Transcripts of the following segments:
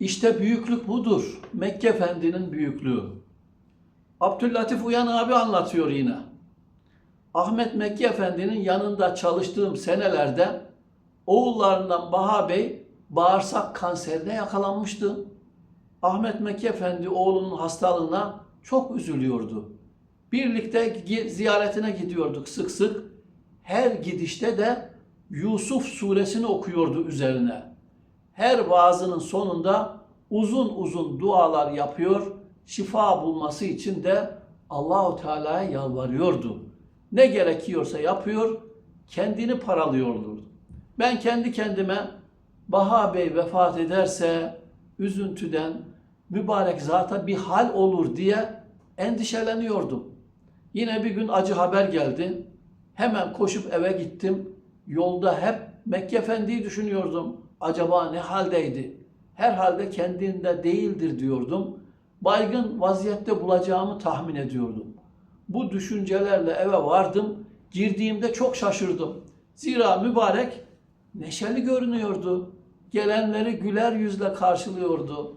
İşte büyüklük budur. Mekke Efendi'nin büyüklüğü. Abdüllatif Uyan abi anlatıyor yine. Ahmet Mekke Efendi'nin yanında çalıştığım senelerde oğullarından Baha Bey bağırsak kanserine yakalanmıştı. Ahmet Mekke Efendi oğlunun hastalığına çok üzülüyordu. Birlikte ziyaretine gidiyorduk sık sık. Her gidişte de Yusuf suresini okuyordu üzerine. Her vaazının sonunda uzun uzun dualar yapıyor, şifa bulması için de Allahu Teala'ya yalvarıyordu. Ne gerekiyorsa yapıyor, kendini paralıyordu. Ben kendi kendime Baha Bey vefat ederse üzüntüden mübarek zata bir hal olur diye endişeleniyordum. Yine bir gün acı haber geldi. Hemen koşup eve gittim. Yolda hep Mekke Efendi'yi düşünüyordum. Acaba ne haldeydi? Herhalde kendinde değildir diyordum. Baygın vaziyette bulacağımı tahmin ediyordum. Bu düşüncelerle eve vardım. Girdiğimde çok şaşırdım. Zira mübarek neşeli görünüyordu. Gelenleri güler yüzle karşılıyordu.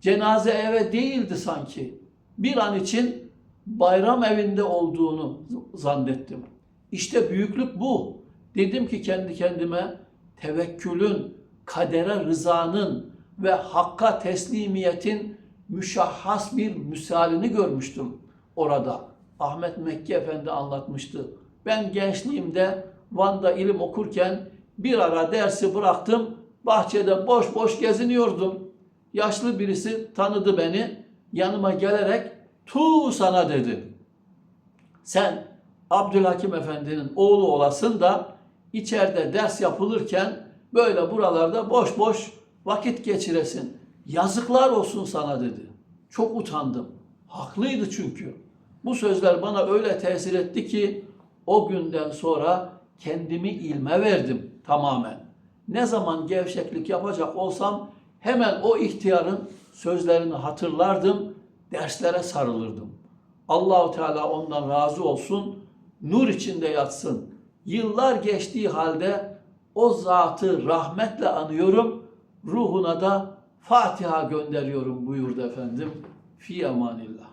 Cenaze eve değildi sanki. Bir an için bayram evinde olduğunu zannettim. İşte büyüklük bu. Dedim ki kendi kendime tevekkülün, kadere rızanın ve hakka teslimiyetin müşahhas bir misalini görmüştüm orada. Ahmet Mekke Efendi anlatmıştı. Ben gençliğimde Van'da ilim okurken bir ara dersi bıraktım. Bahçede boş boş geziniyordum. Yaşlı birisi tanıdı beni. Yanıma gelerek tu sana dedi. Sen Abdülhakim Efendi'nin oğlu olasın da içeride ders yapılırken böyle buralarda boş boş vakit geçiresin. Yazıklar olsun sana dedi. Çok utandım. Haklıydı çünkü. Bu sözler bana öyle tesir etti ki o günden sonra kendimi ilme verdim tamamen. Ne zaman gevşeklik yapacak olsam hemen o ihtiyarın sözlerini hatırlardım, derslere sarılırdım. Allahu Teala ondan razı olsun, nur içinde yatsın. Yıllar geçtiği halde o zatı rahmetle anıyorum, ruhuna da Fatiha gönderiyorum buyurdu efendim. Fi emanillah.